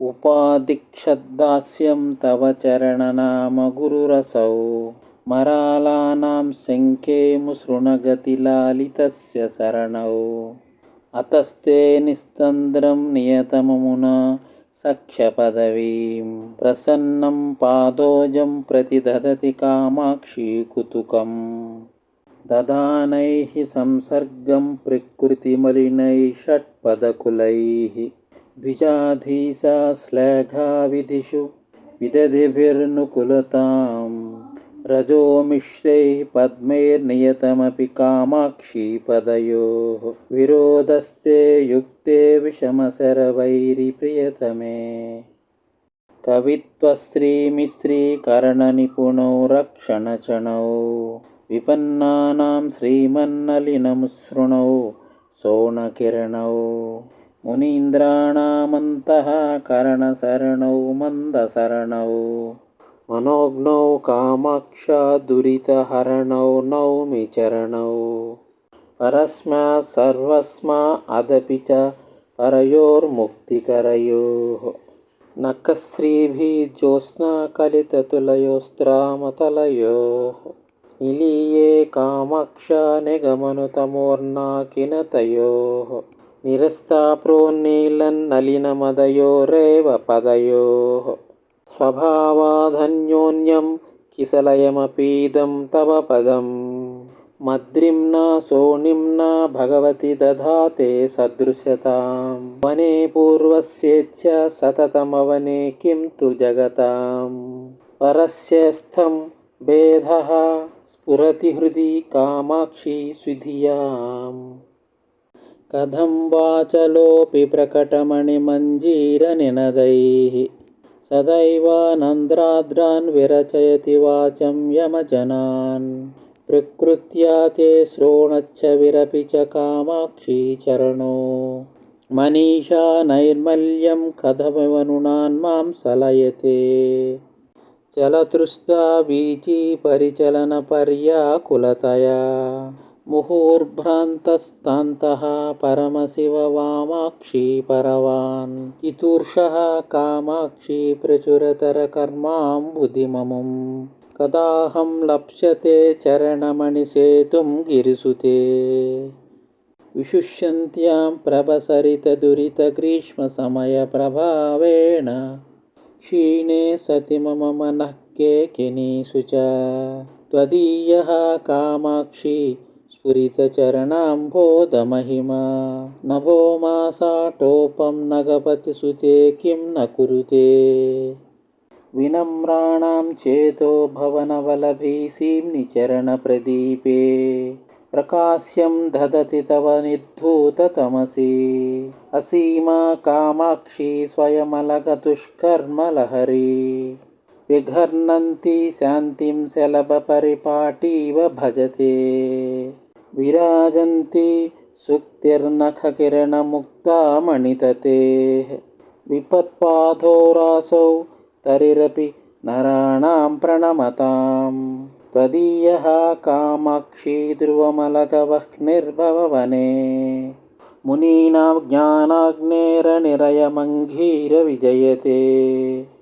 उपाधिक्षद्दास्यं तव चरणनाम गुरुरसौ। मरालानां शङ्खे मुसृणगतिलालितस्य शरणौ। अतस्ते निस्तन्द्रं नियतममुना सख्यपदवीं। प्रसन्नं पादोजं प्रतिदधति कामाक्षी कुतुकम्। ददानैः संसर्गं प्रकृतिमलिनैः षट्पदकुलैः द्विजाधीशा श्लाघाविधिषु विदधिभिर्नुकुलतां रजोमिश्रैः पद्मैर्नियतमपि कामाक्षीपदयोः विरोधस्ते युक्ते विषमशरवैरिप्रियतमे कवित्वश्रीमिश्रीकरणनिपुणौ रक्षणचणौ विपन्नानां श्रीमन्नलिनमुसृणौ शोणकिरणौ मुनीन्द्राणामन्तः करणशरणौ मन्दशरणौ मनोज्ञौ कामाक्षा दुरितहरणौ नौमि चरणौ परस्मात् सर्वस्मा अदपि च परयोर्मुक्तिकरयोः नखश्रीभिज्योत्स्नाकलिततुलयोस्त्रामतलयोः निलीये कामाक्षा निगमनुतमोर्नाकिनतयोः निरस्ता प्रोन्नीलन्नलिनमदयोरेव पदयोः स्वभावाधन्योन्यं किसलयमपीदं तव पदम् मद्रिम्ना सोणिम्ना भगवति दधाते सदृशतां वने पूर्वस्येच्छ सततमवने किं तु जगतां परस्यस्थं भेदः स्फुरति हृदि कामाक्षी सुधियाम् कथं वाचलोऽपि प्रकटमणिमञ्जीरनिनदैः। सदैवानन्द्राद्रान् विरचयति वाचं यमजनान्। प्रकृत्या ते श्रोणच्छविरपि च कामाक्षी चरणो। मनीषा नैर्मल्यं कथमिवनुनान् मां सलयते। चलतृष्टा वीची परिचलनपर्याकुलतया मुहुर्भ्रान्तस्तान्तः परमशिव वामाक्षी परवान्। इतूर्षः कामाक्षी प्रचुरतरकर्माम्बुधिममुं कदाहं लप्स्यते चरणमणिसेतुं गिरिसुते। विशुष्यन्त्यां प्रभसरितदुरितग्रीष्मसमयप्रभावेण। क्षीणे सति मम मनः केकिनीषु च। त्वदीयः कामाक्षी स्फुरितचरणाम्भोदमहिमा। नभो मासाटोपं नगपतिसुते किं न कुरुते। विनम्राणां चेतो भवनवलभीसीं चरणप्रदीपे प्रकाश्यं ददति तव निर्धूततमसि असीमा कामाक्षी स्वयमलगतुष्कर्मलहरी विघर्णन्ति शान्तिं शलभपरिपाटीव भजते। विराजन्ति सुक्तिर्नखकिरणमुक्ता मणिततेः। विपत्पाधो रासौ तरिरपि नराणां प्रणमतां। त्वदीयः कामाक्षी ध्रुवमलगवह्निर्भववने मुनीनां ज्ञानाग्नेरनिरयमङ्घीरविजयते